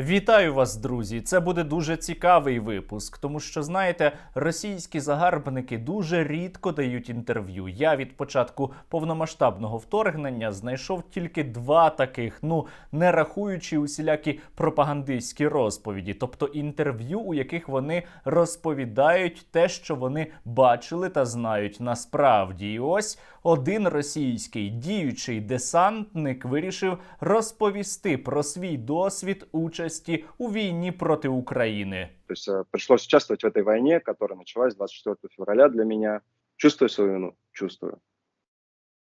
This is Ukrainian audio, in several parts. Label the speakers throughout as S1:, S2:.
S1: Вітаю вас, друзі! Це буде дуже цікавий випуск, тому що знаєте, російські загарбники дуже рідко дають інтерв'ю. Я від початку повномасштабного вторгнення знайшов тільки два таких, ну не рахуючи усілякі пропагандистські розповіді, тобто інтерв'ю, у яких вони розповідають те, що вони бачили та знають насправді. І ось один російський діючий десантник вирішив розповісти про свій досвід участі у війні проти України.
S2: Тобто прийшлося э, пришлось участвовать в этой войне, которая началась 24 февраля для меня. Чувствую свою вину? Чувствую.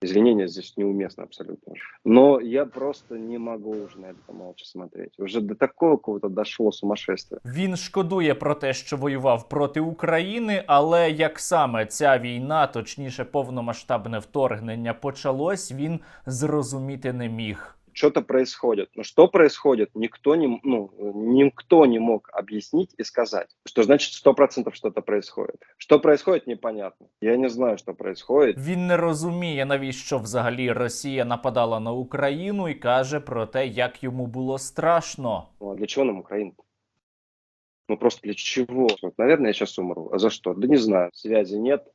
S2: Извинения здесь неуместно абсолютно. Но я просто не могу уже на это молча смотреть. Уже до такого какого-то дошло сумасшествие.
S1: Він шкодує про те, що воював проти України, але як саме ця війна, точніше повномасштабне вторгнення, почалось, він зрозуміти не міг.
S2: Что-то происходит. Но что происходит, никто не, ну, никто не мог объяснить и сказать. Что значит сто процентов что-то происходит. Что происходит, непонятно. Я не знаю, что происходит.
S1: Він не розуміє, навіщо взагалі Росія нападала на Україну і каже про те, як йому було страшно.
S2: Ну, а для чего нам Украина? Ну просто для чего? Вот, наверное, я сейчас умру. А за что? Да не знаю. Связи нет.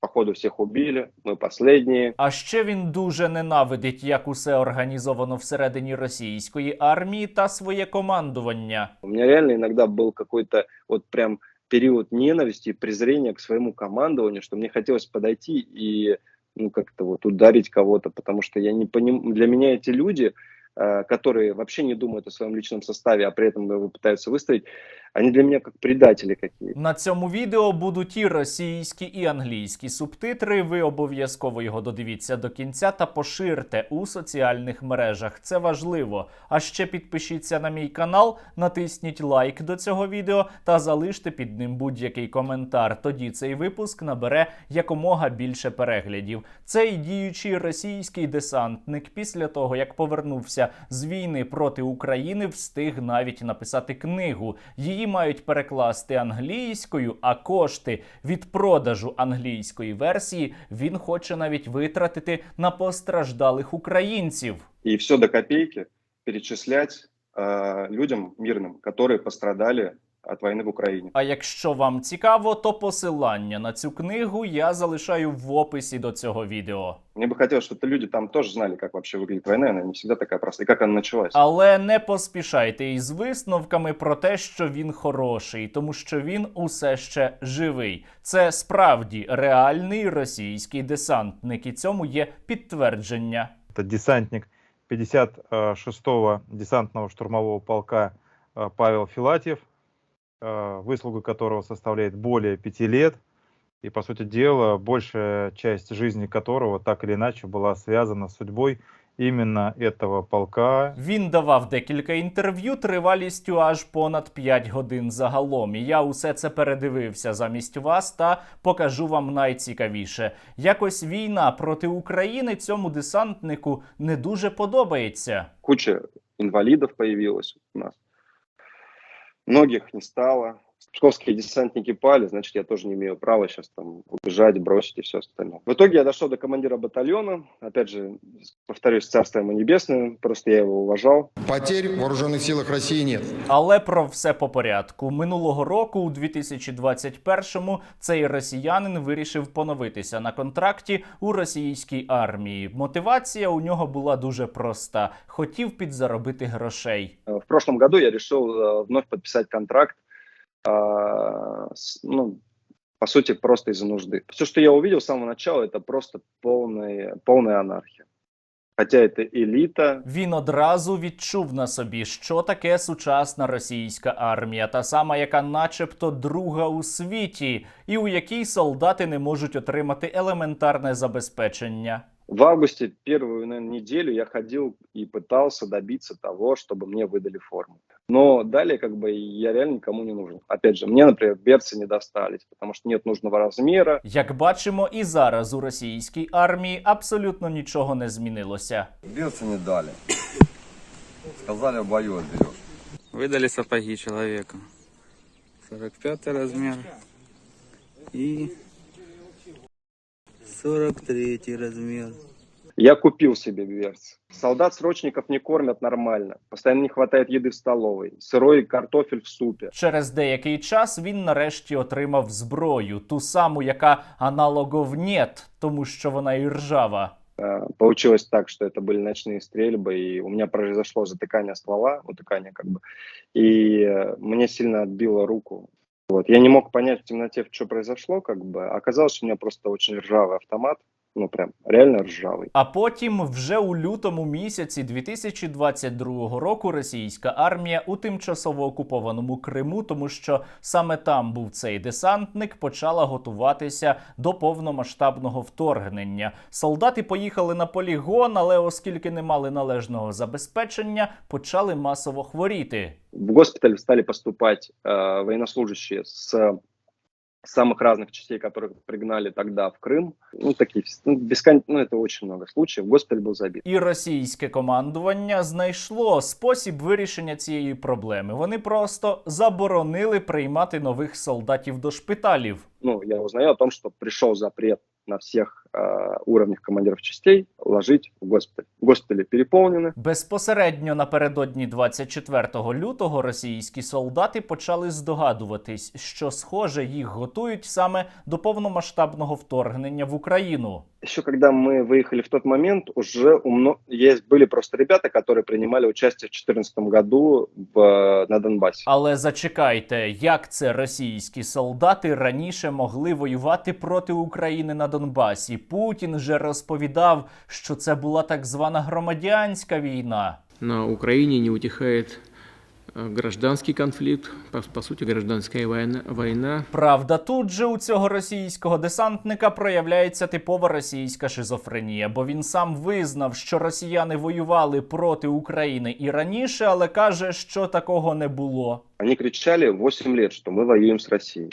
S2: Походу всех убили. Мы последние.
S1: А ще він дуже ненавидить, як усе організовано всередині російської армії та своє командування.
S2: У меня реально иногда был какой-то вот прям период ненависти и презрения к своему командованию, что мне хотелось подойти и ну как-то вот ударить кого-то, потому что я не поним... для меня эти люди, э, которые вообще не думают о своем личном составе, а при этом его пытаются выставить, они для меня как предатели какие-то.
S1: На цьому відео будуть і російські, і англійські субтитри. Ви обов'язково його додивіться до кінця та поширте у соціальних мережах. Це важливо. А ще підпишіться на мій канал, натисніть лайк до цього відео та залиште під ним будь-який коментар. Тоді цей випуск набере якомога більше переглядів. Цей діючий російський десантник після того, як повернувся з війни проти України, встиг навіть написати книгу. Її мають перекласти англійською, а кошти від продажу англійської версії він хоче навіть витратити на постраждалих українців.
S2: И все до копейки перечислять э, людям мирным, которые пострадали от войны в Украине.
S1: А якщо вам цікаво, то посилання на цю книгу я залишаю в описі до цього відео.
S2: Мне бы хотелось, чтобы люди там тоже знали, как вообще выглядит война, она не всегда такая простая, и как она началась.
S1: Але не поспішайте із висновками про те, що він хороший, тому що він усе ще живий. Це справді реальний російський десантник, і цьому є підтвердження.
S3: Это десантник 56-го десантного штурмового полка э, Павел Филатьев, э, выслуга которого составляет более пяти лет. И, по сути дела, большая часть жизни которого так или иначе была связана с судьбой именно этого полка.
S1: Він давав декілька інтерв'ю тривалістю аж понад 5 годин загалом. І я усе це передивився замість вас та покажу вам найцікавіше. Якось війна проти України цьому десантнику не дуже подобається.
S2: Куча инвалидов появилась у нас. Многих не стало Псковские десантники пали, значит, я тоже не имею права сейчас там убежать, бросить и все остальное. В итоге я дошел до командира батальона. Опять же, повторюсь, царство ему небесное, просто я его уважал.
S4: Потерь в вооруженных силах России нет.
S1: Але про все по порядку. Минулого року, у 2021-му, цей росіянин вирішив поновитися на контракті у російській армії. Мотивація у нього була дуже проста: хотів підзаробити грошей.
S2: Э, В прошлом году я решил э, вновь подписать контракт, а, с- ну, по сути, просто из-за нужды. Все, что я увидел с самого начала, это просто полная, полная анархия. Хотя это элита,
S1: Він одразу відчув на собі, що таке сучасна російська армія, та сама, яка, начебто, друга у світі, і у якій солдати не можуть отримати елементарне забезпечення.
S2: В августе первую наверное, неделю я ходил и пытался добиться того, чтобы мне выдали форму. Но далее как бы я реально никому не нужен. Опять же, мне, например, берцы не достались, потому что нет нужного размера.
S1: Як бачимо, і зараз у російській армії абсолютно нічого не змінилося.
S5: Берцы не дали. Сказали, в бою отберешь.
S6: Выдали сапоги человеку. 45 размер. И 43 размер.
S2: Я купил себе берц. Солдат-срочников не кормят нормально. Постоянно не хватает еды в столовой. Сырой картофель в супе.
S1: Через деякий час він нарешті отримав зброю, ту саму, яка аналогов нет, тому що вона і ржава.
S2: Э, Получилось так, что это были ночные стрельбы, и у меня произошло затыкание ствола, утыкание как бы, и э, мне сильно отбило руку. Вот. Я не мог понять в темноте, что произошло, как бы. Оказалось, что у меня просто очень ржавый автомат, ну прям реально ржавый.
S1: А потім, вже у лютому місяці 2022 року, російська армія у тимчасово окупованому Криму, тому що саме там був цей десантник, почала готуватися до повномасштабного вторгнення. Солдати поїхали на полігон, але оскільки не мали належного забезпечення, почали масово хворіти.
S2: В госпиталь стали поступать э, военнослужащие с самых разных частей, которых пригнали тогда в Крым. Ну, такие, ну, бескон... ну, это очень много случаев. Госпиталь был забит.
S1: І російське командування знайшло спосіб вирішення цієї проблеми. Вони просто заборонили приймати нових солдатів до шпиталів.
S2: Ну, я узнаю о том, что пришел запрет на всех э, уровнях командиров частей ложить в госпиталь. Госпитали переполнены.
S1: Безпосередньо напередодні 24 лютого російські солдати почали здогадуватись, що схоже їх готують саме до повномасштабного вторгнення в Україну.
S2: Еще когда мы выехали в тот момент, уже у мно... есть, были просто ребята, которые принимали участие в 2014 году в, на Донбассе.
S1: Але зачекайте, як це російські солдати раніше могли воювати проти України на Донбасі? Путін же розповідав, що це була так звана громадянська війна.
S7: на Украине не утихает э, гражданский конфликт, по, по сути гражданская война, война.
S1: Правда, тут же у цього російського десантника проявляється типова російська шизофренія, бо він сам визнав, що росіяни воювали проти України і раніше, але каже, що такого не було.
S2: Они кричали 8 лет, что мы воюем с Россией.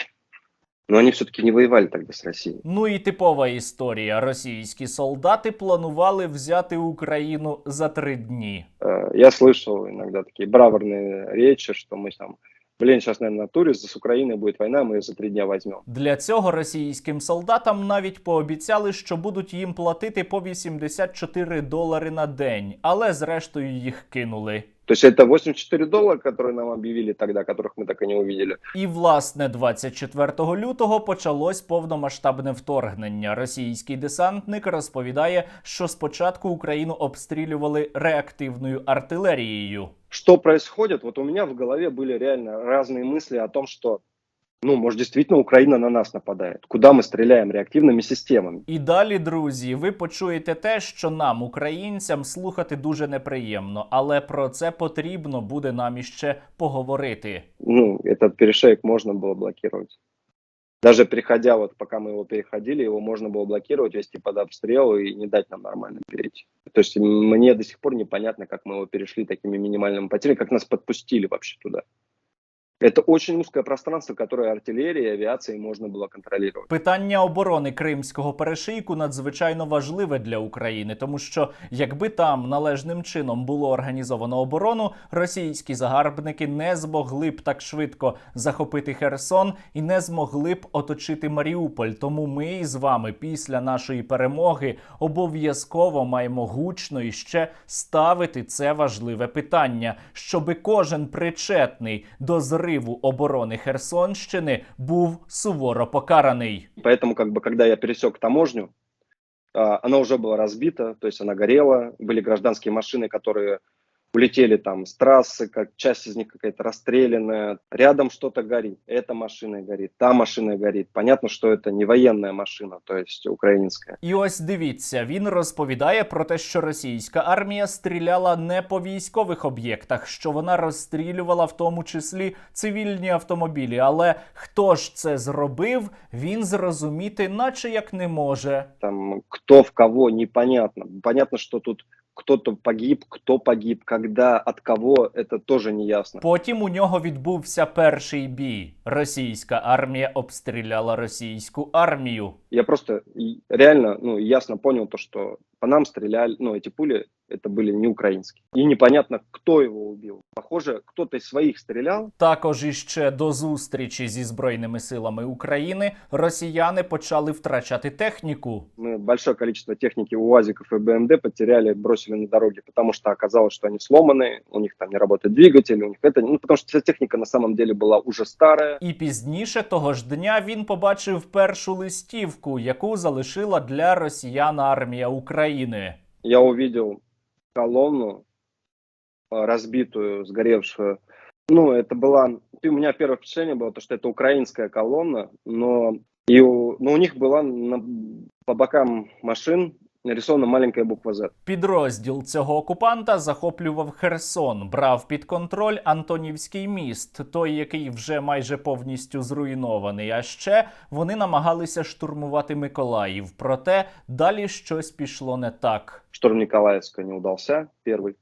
S2: Но они все-таки не воевали тогда с Россией.
S1: Ну і типова історія: російські солдати планували взяти Україну за три дні.
S2: Э, Я слышал иногда такие браворные речи, что мы там, блин, сейчас, наверное, на туре с Украиной будет война, мы ее за три дня возьмем.
S1: Для цього російським солдатам навіть пообіцяли, що будуть їм платити по 84 долари на день, але зрештою їх кинули.
S2: То есть это 84 доллара, которые нам объявили тогда, которых мы так и не увидели.
S1: І власне 24 лютого почалось повномасштабне вторгнення. Російський десантник розповідає, що спочатку Україну обстрілювали реактивною артилерією.
S2: Что происходит? Вот у меня в голове были реально разные мысли о том, что, ну, может, действительно Украина на нас нападает. Куда мы стреляем реактивными системами?
S1: І далі, друзі, ви почуєте те, що нам, українцям, слухати дуже неприємно, але про це потрібно буде нам іще поговорити.
S2: Ну, этот перешейк можно было блокировать. Даже переходя, вот пока мы его переходили, его можно было блокировать, вести под обстрел и не дать нам нормально перейти. То есть мне до сих пор непонятно, как мы его перешли такими минимальными потерями, как нас подпустили вообще туда. Это очень узкое пространство, которое артиллерией, авиацией можно было контролировать.
S1: Питання оборони Кримського перешийку надзвичайно важливе для України, тому що якби там належним чином було організовано оборону, російські загарбники не змогли б так швидко захопити Херсон і не змогли б оточити Маріуполь. Тому ми з вами після нашої перемоги обов'язково маємо гучно і ще ставити це важливе питання, щоби кожен причетний до зриву оборони Херсонщини був суворо покараний.
S2: Поэтому, как бы, когда я пересек таможню, а, она уже была разбита, то есть она горела, были гражданские машины, которые улетели там с трассы, как часть из них какая-то расстрелянная, рядом что-то горит, эта машина горит, та машина горит. Понятно, что это не военная машина, то есть украинская.
S1: І ось дивіться, він розповідає про те, що російська армія стріляла не по військових об'єктах, що вона розстрілювала в тому числі цивільні автомобілі. Але хто ж це зробив, він зрозуміти, наче як не може.
S2: Там кто в кого, непонятно. Понятно, что тут кто-то погиб, кто погиб, когда, от кого, это тоже не ясно.
S1: Потім у нього відбувся перший бій. Російська армія обстріляла російську армію.
S2: Я просто реально, ну, ясно понял то, что по нам стреляли, ну, эти пули это были не украинские. И непонятно, кто его убил. Похоже, кто-то из своих стрелял,
S1: Також іще до зустрічі зі збройними силами України росіяни почали втрачати техніку.
S2: Мы большое количество техники УАЗиков и БМД потеряли, бросили на дороге, потому что оказалось, что они сломаны, у них там не работает двигатель, у них это, ну, потому что вся техника на самом деле была уже старая.
S1: І пізніше того ж дня він побачив першу листівку, яку залишила для росіян армія України.
S2: Я увидел колонну э, разбитую, сгоревшую. Ну, это была... У меня первое впечатление было, то, что это украинская колонна, но, и у, но у них была на- по бокам машин нарисована маленькая буква Z.
S1: Підрозділ цього окупанта захоплював Херсон, брав під контроль Антонівський міст, той, який вже майже повністю зруйнований. А ще вони намагалися штурмувати Миколаїв. Проте далі щось пішло не так.
S2: Штурм Николаевска не удался, первый.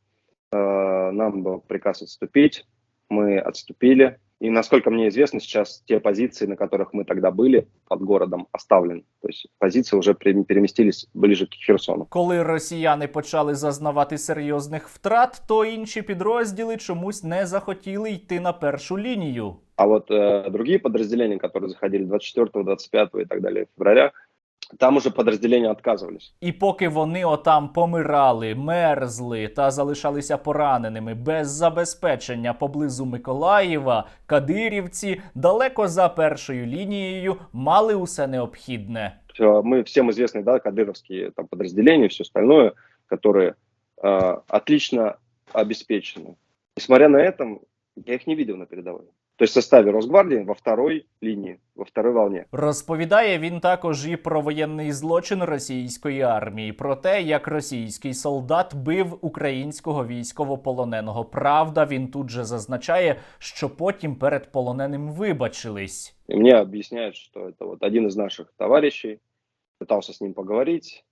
S2: Э, Нам был приказ отступить, мы отступили. И насколько мне известно, сейчас те позиции, на которых мы тогда были под городом, оставлены. То есть позиции уже пере- переместились ближе к Херсону.
S1: Коли росіяни почали зазнавати серйозних втрат, то інші підрозділи чомусь не захотіли йти на першу лінію.
S2: А вот э, другие подразделения, которые заходили 24, 25 и так далее февраля, там уже подразделения отказывались.
S1: І поки вони отам помирали, мерзли та залишалися пораненими без забезпечення поблизу Миколаєва, кадирівці далеко за першою лінією мали усе необхідне.
S2: Всё, Мы всем известны, да, кадыровские там, подразделения, все остальное, которые э, отлично обеспечены. Несмотря на это, я их не видел на передовой. То есть в составе Росгвардии во второй линии, во второй волне.
S1: Розповідає він також і про воєнний злочин російської армії, про те, як російський солдат бив українського військовополоненого. Правда, він тут же зазначає, що потім перед полоненим вибачились.
S2: И мне объясняют, что это вот один из наших товарищей пытался с ним поговорить.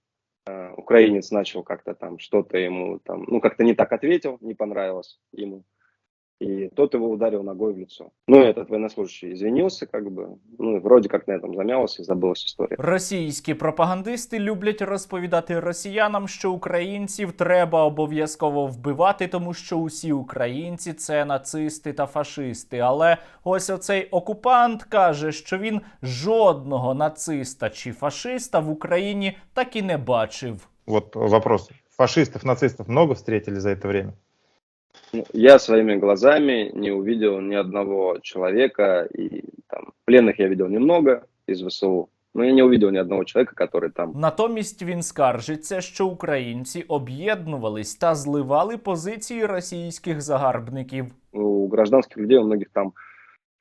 S2: Э, Украинец начал как-то там что-то ему там, ну как-то не так ответил, не понравилось ему. И тот его ударил ногой в лицо. Ну, этот военнослужащий извинился, как бы, ну, и вроде как на этом замялся и забылась история.
S1: Російські пропагандисти люблять розповідати росіянам, що українців треба обов'язково вбивати, тому що усі українці це нацисти та фашисти. Але ось оцей окупант каже, що він жодного нациста чи фашиста в Україні так і не бачив.
S3: Вот вопрос. Фашистов, нацистов много встретили за это время?
S2: Ну, Я своими глазами не увидел ни одного человека, и там пленных я видел немного из ВСУ, но я не увидел ни одного человека, который там
S1: Натомість він скаржиться, що українці об'єднувались та зливали позиції російських загарбників.
S2: у гражданских людей, у многих там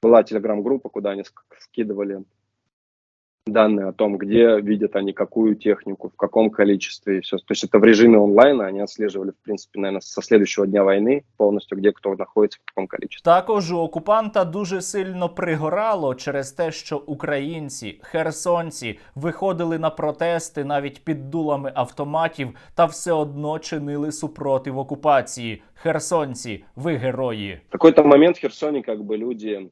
S2: была телеграм-группа, куда они ск- скидывали данные о том, где видят они какую технику, в каком количестве и все. То есть это в режиме онлайна, они отслеживали, в принципе, наверное, со следующего дня войны полностью, где кто находится, в каком количестве.
S1: Також у окупанта дуже сильно пригорало через те, що українці, херсонці виходили на протести навіть під дулами автоматів та все одно чинили супротив окупації. Херсонці, ви герої.
S2: В какой-то момент в Херсоне как бы люди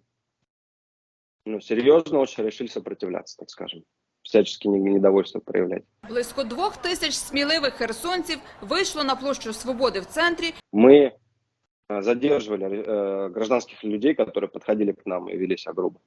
S2: ну, серьезно очень решили сопротивляться, так скажем, всячески не- недовольство проявлять.
S8: Близько двох тисяч сміливих херсонців вийшло на площу Свободи в центрі
S2: Мы э, задерживали э, гражданских людей, которые подходили к нам и вели себя грубо.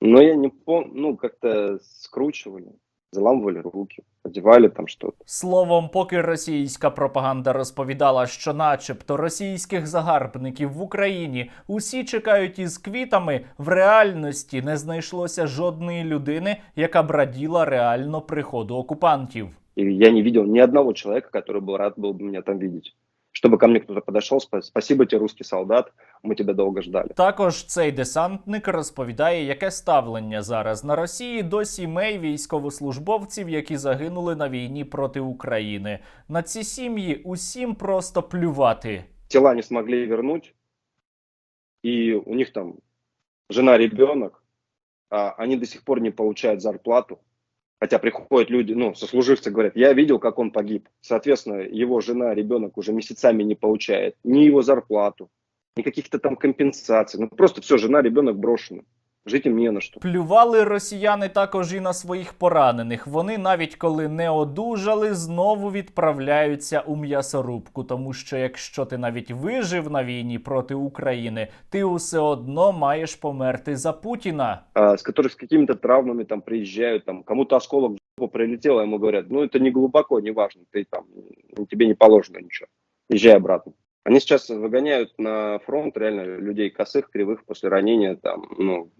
S2: Но я не помню, ну, как-то скручивали, заламывали руки, одевали там что-то.
S1: Словом, поки російська пропаганда розповідала, що, начебто, російських загарбників в Україні усі чекають із квітами, в реальності не знайшлося жодної людини, яка б раділа реально приходу окупантів.
S2: И я не видел ни одного человека, который был рад был бы меня там видеть. Чтобы ко мне кто-то подошел, спасибо тебе, русский солдат, мы тебя долго ждали.
S1: Також цей десантник розповідає, яке ставлення зараз на Росії до сімей військовослужбовців, які загинули на війні проти України. На ці сім'ї усім просто плювати.
S2: Тела не смогли вернуть, и у них там жена, ребенок, а они до сих пор не получают зарплату. Хотя приходят люди, ну, сослуживцы говорят, я видел, как он погиб. Соответственно, его жена, ребенок уже месяцами не получает ни его зарплату, ни каких-то там компенсаций. Ну, просто все, жена, ребенок брошены. Жить им не на что.
S1: Плювали росіяни також і на своїх поранених. Вони навіть коли не одужали, знову відправляються у м'ясорубку. Тому що якщо ти навіть вижив на війні проти України, ти усе одно маєш померти за Путіна.
S2: а, с которых с какими-то травмами там приезжают, там кому-то осколок в жопу прилетел, а ему говорят, ну это не глубоко, не важно, ты там, м, тебе не положено ничего, езжай обратно. Они сейчас выгоняют на фронт реально людей косых, кривых после ранения, там, ну,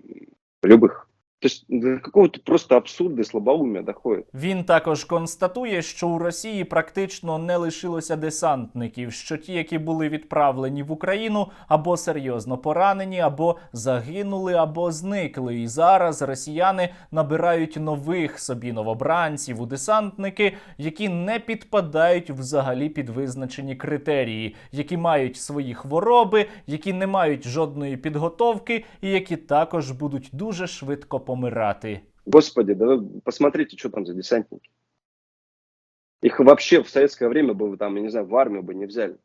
S2: любых. То до какого-то просто абсурда и слабоумия доходит.
S1: Він також констатує, що у Росії практично не лишилося десантників, що ті, які були відправлені в Україну, або серйозно поранені, або загинули, або зникли. І зараз росіяни набирають нових собі новобранців у десантники, які не підпадають взагалі під визначені критерії, які мають свої хвороби, які не мають жодної підготовки, і які також будуть дуже швидко помирати.
S2: Господи, да вы посмотрите, что там за десантники. Их вообще в советское время бы, там, я не знаю, в армию бы не взяли.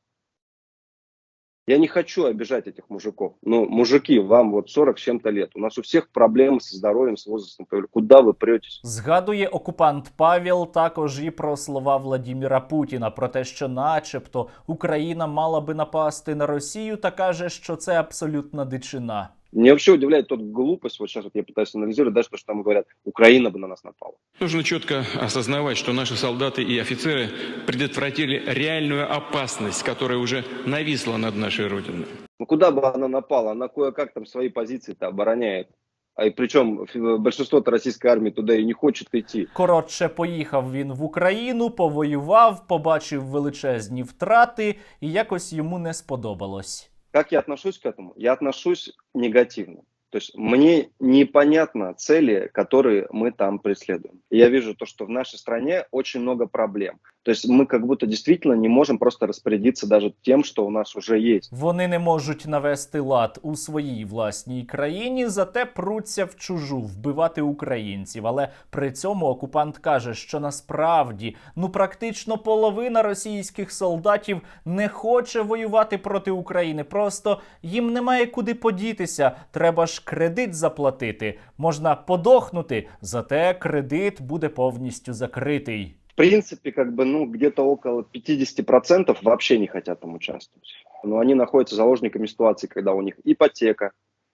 S2: Я не хочу обижать этих мужиков. Но, мужики, вам вот 40 с чем-то лет. У нас у всех проблемы со здоровьем, с возрастом. Куда вы претесь?
S1: Згадує окупант Павел також і про слова Владіміра Путіна про те, що, начебто, Україна мала би напасти на Росію, та каже, що це абсолютна дичина.
S2: Меня вообще удивляет тот глупость, вот сейчас вот я пытаюсь анализировать, да, что, что там говорят, Украина бы на нас напала.
S9: Нужно четко осознавать, что наши солдаты и офицеры предотвратили реальную опасность, которая уже нависла над нашей Родиной.
S2: Ну куда бы она напала? Она кое-как там свои позиции-то обороняет. А и причем фи- большинство-то российской армии туда и не хочет идти.
S1: Коротше, поїхав він в Україну, повоював, побачив величезні втрати, і якось йому не сподобалось.
S2: Как я отношусь к этому? Я отношусь негативно. То есть мне непонятно цели, которые мы там преследуем. Я вижу то, что в нашей стране очень много проблем. То есть мы как будто действительно не можем просто распорядиться даже тем, что у нас уже есть.
S1: Вони не можуть навести лад у своїй власній країні, зате пруться в чужу вбивати українців. Але при цьому окупант каже, що насправді ну практично половина російських солдатів не хоче воювати проти України. Просто їм немає куди подітися. Треба ж кредит заплатити. Можна подохнути, зате кредит буде повністю закритий
S2: В принципе, как бы, ну, где-то около 50% вообще не хотят там участвовать. Но они находятся заложниками ситуации, когда у них ипотека,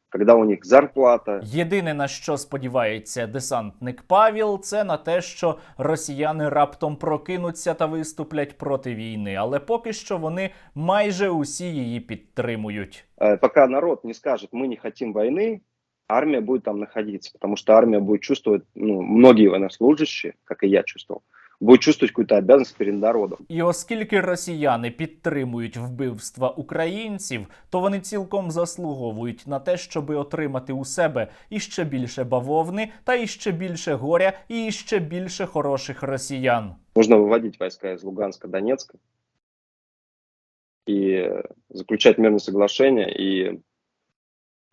S2: когда у них зарплата,
S1: Єдине на що сподівається десантник Павіл, це на те, що росіяни раптом прокинуться та виступлять проти війни. Але поки що вони майже усі її підтримують.
S2: Э, пока народ не скажет, мы не хотим войны, армия будет там находиться, потому что армия будет чувствовать, ну, многие военнослужащие, как и я чувствовал, будут чувствовать какую-то обязанность перед народом.
S1: І оскільки росіяни підтримують вбивства українців, то вони цілком заслуговують на те, щоби отримати у себе іще більше бавовни, та іще більше горя, і іще більше хороших росіян.
S2: Нужно выводить войска из Луганска, Донецка и э, заключать мирные соглашения и,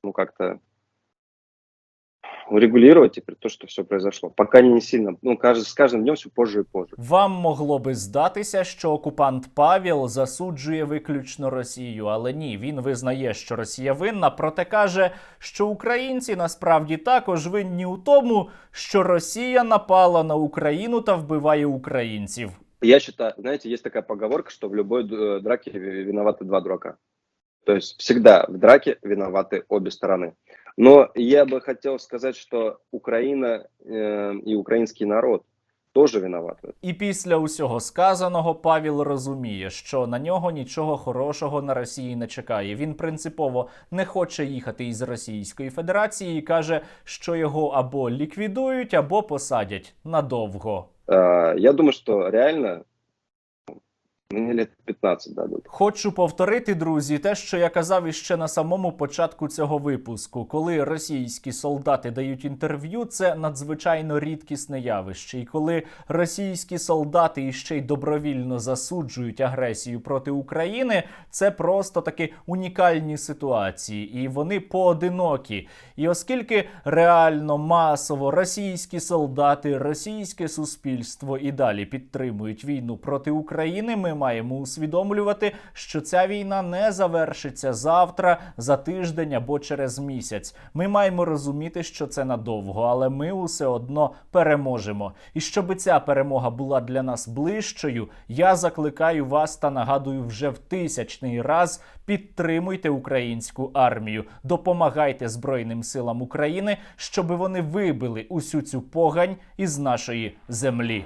S2: ну, как-то урегулировать теперь то, что все произошло. Пока не сильно, ну, каждый, с каждым днем все позже и позже.
S1: Вам могло би здатися, що окупант Павел засуджує виключно Росію, але ні, він визнає, що Росія винна, проте каже, що українці насправді також винні у тому, що Росія напала на Україну та вбиває українців.
S2: Я считаю, знаете, есть такая поговорка, что в любой э, драке ви- виноваты два дурака. То есть всегда в драке виноваты обе стороны. Но я бы хотел сказать, что Украина э, и украинский народ тоже виноваты.
S1: І після усього сказаного Павел розуміє, що на нього нічого хорошого на Росії не чекає. Він принципово не хоче їхати із Російської Федерації і каже, що його або ліквідують, або посадять надовго.
S2: Э, Я думаю, что реально мне лет 15 дадут.
S1: Хочу повторити, друзі, те, що я казав іще на самому початку цього випуску. Коли російські солдати дають інтерв'ю, це надзвичайно рідкісне явище. І коли російські солдати іще й добровільно засуджують агресію проти України, це просто таки унікальні ситуації, і вони поодинокі. І оскільки реально масово російські солдати, російське суспільство і далі підтримують війну проти України, ми маємо усвідомлювати, що ця війна не завершиться завтра, за тиждень або через місяць. Ми маємо розуміти, що це надовго, але ми усе одно переможемо. І щоб ця перемога була для нас ближчою, я закликаю вас та нагадую вже в тисячний раз підтримуйте українську армію, допомагайте Збройним силам України, щоб вони вибили усю цю погань із нашої землі.